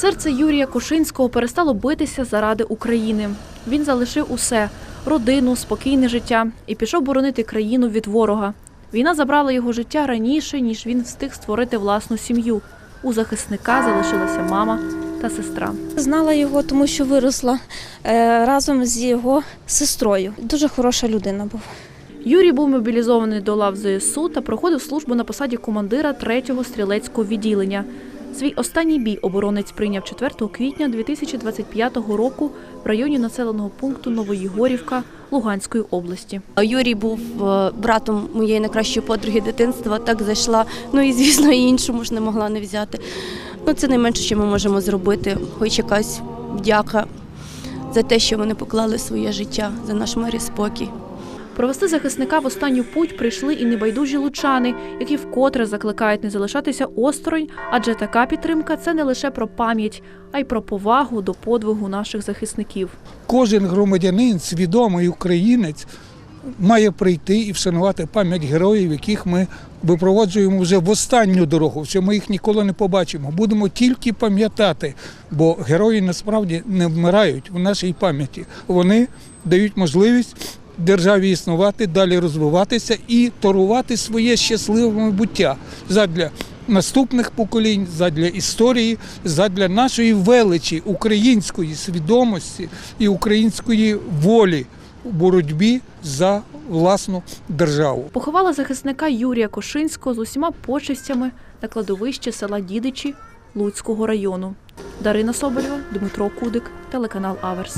Серце Юрія Кошинського перестало битися заради України. Він залишив усе родину, спокійне життя і пішов боронити країну від ворога. Війна забрала його життя раніше, ніж він встиг створити власну сім'ю. У захисника залишилася мама та сестра. Знала його, тому що виросла е, разом з його сестрою. Дуже хороша людина був. Юрій був мобілізований до лав ЗСУ та проходив службу на посаді командира 3-го стрілецького відділення. Свій останній бій оборонець прийняв 4 квітня 2025 року в районі населеного пункту Новоїгорівка Луганської області. Юрій був е, братом моєї найкращої подруги дитинства, так зайшла. Ну і звісно, і іншому ж не могла не взяти. Ну це найменше, що ми можемо зробити, хоч якась вдяка за те, що вони поклали своє життя за наш мир і спокій. Провести захисника в останню путь прийшли і небайдужі лучани, які вкотре закликають не залишатися осторонь, адже така підтримка це не лише про пам'ять, а й про повагу до подвигу наших захисників. Кожен громадянин, свідомий українець, має прийти і вшанувати пам'ять героїв, яких ми випроводжуємо вже в останню дорогу. Що ми їх ніколи не побачимо. Будемо тільки пам'ятати, бо герої насправді не вмирають в нашій пам'яті. Вони дають можливість. Державі існувати, далі розвиватися і торувати своє щасливе майбуття задля наступних поколінь, задля історії, задля нашої величі української свідомості і української волі у боротьбі за власну державу. Поховали захисника Юрія Кошинського з усіма почестями на кладовищі села Дідичі Луцького району. Дарина Соболєва, Дмитро Кудик, телеканал Аверс.